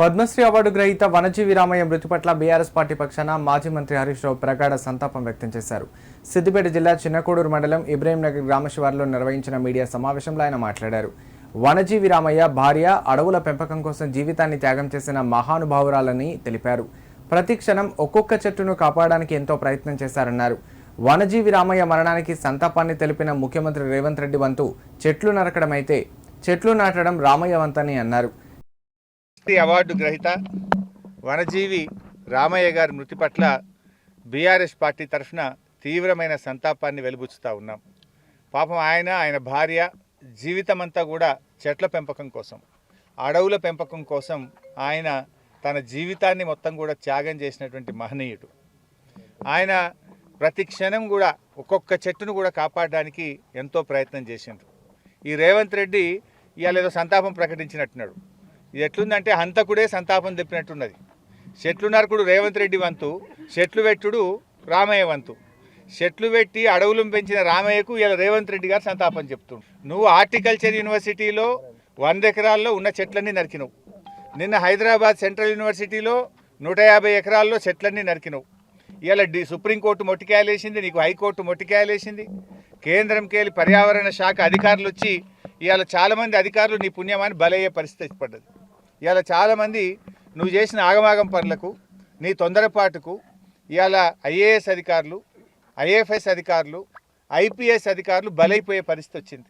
Padmashri award గ్రహీత వనజీవి రామయ్య మృతి పట్ల బీఆర్ఎస్ పార్టీ పక్షాన మాజీ మంత్రి హరీష్ రావు ప్రగాఢ సంతాపం వ్యక్తం చేశారు. సిద్దిపేట జిల్లా చిన్నకోడూరు మండలం ఇబ్రహీంనగర్ గ్రామ శివారులో నిర్వహించిన మీడియా సమావేశంలో ఆయన మాట్లాడారు. వనజీవి రామయ్య భార్య అడవుల పెంపకం కోసం జీవితాన్ని త్యాగం చేసిన మహానుభావురాలని తెలిపారు. ప్రతి క్షణం ఒక్కొక్క చెట్టును కాపాడడానికి ఎంతో ప్రయత్నం చేశారన్నారు. వనజీవి రామయ్య మరణానికి సంతాపాన్ని తెలిపిన ముఖ్యమంత్రి రేవంత్ రెడ్డి వంతు చెట్లు నరకడం అయితే చెట్లు నాటడం రామయ్య వంతని అన్నారు. అవార్డు గ్రహీత వనజీవి రామయ్య గారి మృతి పట్ల బీఆర్ఎస్ పార్టీ తరఫున తీవ్రమైన సంతాపాన్ని వెలుబుచ్చుతా ఉన్నాం. పాపం ఆయన ఆయన భార్య జీవితమంతా కూడా చెట్ల పెంపకం కోసం అడవుల పెంపకం కోసం ఆయన తన జీవితాన్ని మొత్తం కూడా త్యాగం చేసినటువంటి మహనీయుడు. ఆయన ప్రతి క్షణం కూడా ఒక్కొక్క చెట్టును కూడా కాపాడడానికి ఎంతో ప్రయత్నం చేసిండ్రు. ఈ రేవంత్ రెడ్డి ఇవాళ ఏదో సంతాపం ప్రకటించినట్టున్నాడు. ఇది ఎట్లుందంటే హంతకుడే సంతాపం తెప్పినట్టున్నది. చెట్లు నరకుడు రేవంత్ రెడ్డి వంతు చెట్లు పెట్టుడు రామయ్య వంతు. చెట్లు పెట్టి అడవులను పెంచిన రామయ్యకు ఇలా రేవంత్ రెడ్డి గారు సంతాపం చెప్తుండు నువ్వు హార్టికల్చర్ యూనివర్సిటీలో వంద ఎకరాల్లో ఉన్న చెట్లన్నీ నరికినవు. నిన్న హైదరాబాద్ సెంట్రల్ యూనివర్సిటీలో నూట యాభై ఎకరాల్లో చెట్లన్నీ నరికినవు. ఇలా డి సుప్రీంకోర్టు మొట్టికాయలేసింది నీకు హైకోర్టు మొట్టికాయలేసింది. కేంద్రంకి వెళ్ళి పర్యావరణ శాఖ అధికారులు వచ్చి ఇవాళ చాలామంది అధికారులు నీ పుణ్యమాన్ని బలయ్యే పరిస్థితి పడ్డది ఇవాళ చాలామంది నువ్వు చేసిన ఆగమాగం పనులకు నీ తొందరపాటుకు ఇవాళ ఐఏఎస్ అధికారులు ఐఏఎఫ్ఎస్ అధికారులు ఐపీఎస్ అధికారులు బలైపోయే పరిస్థితి వచ్చింది.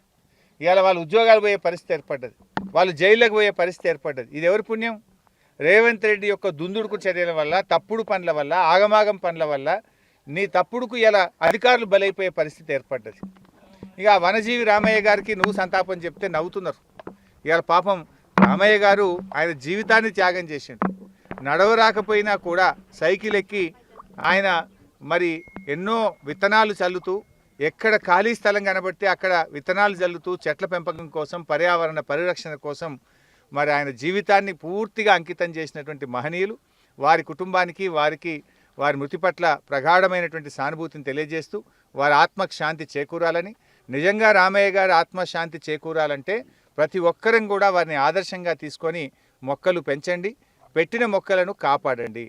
ఇవాళ వాళ్ళు ఉద్యోగాలు పోయే పరిస్థితి ఏర్పడ్డది. వాళ్ళు జైళ్ళకు పోయే పరిస్థితి ఏర్పడ్డది. ఇది ఎవరి పుణ్యం? రేవంత్ రెడ్డి యొక్క దుందుడుకు చర్యల వల్ల తప్పుడు పనుల వల్ల ఆగమాగం పనుల వల్ల నీ తప్పుడుకు ఇలా అధికారులు బలైపోయే పరిస్థితి ఏర్పడ్డది. ఇక వనజీవి రామయ్య గారికి నువ్వు సంతాపం చెప్తే నవ్వుతున్నారు. ఇవాళ పాపం రామయ్య గారు ఆయన జీవితాన్ని త్యాగం చేసిండు. నడవరాకపోయినా కూడా సైకిల్ ఎక్కి ఆయన మరి ఎన్నో విత్తనాలు చల్లుతూ ఎక్కడ ఖాళీ స్థలం కనబడితే అక్కడ విత్తనాలు చల్లుతూ చెట్ల పెంపకం కోసం పర్యావరణ పరిరక్షణ కోసం మరి ఆయన జీవితాన్ని పూర్తిగా అంకితం చేసినటువంటి మహనీయులు. వారి కుటుంబానికి వారికి వారి మృతి పట్ల ప్రగాఢమైనటువంటి సానుభూతిని తెలియజేస్తూ వారి ఆత్మకు శాంతి చేకూరాలని. నిజంగా రామయ్య గారి ఆత్మశాంతి చేకూరాలంటే ప్రతి ఒక్కరం కూడా వారిని ఆదర్శంగా తీసుకొని మొక్కలు పెంచండి పెట్టిన మొక్కలను కాపాడండి.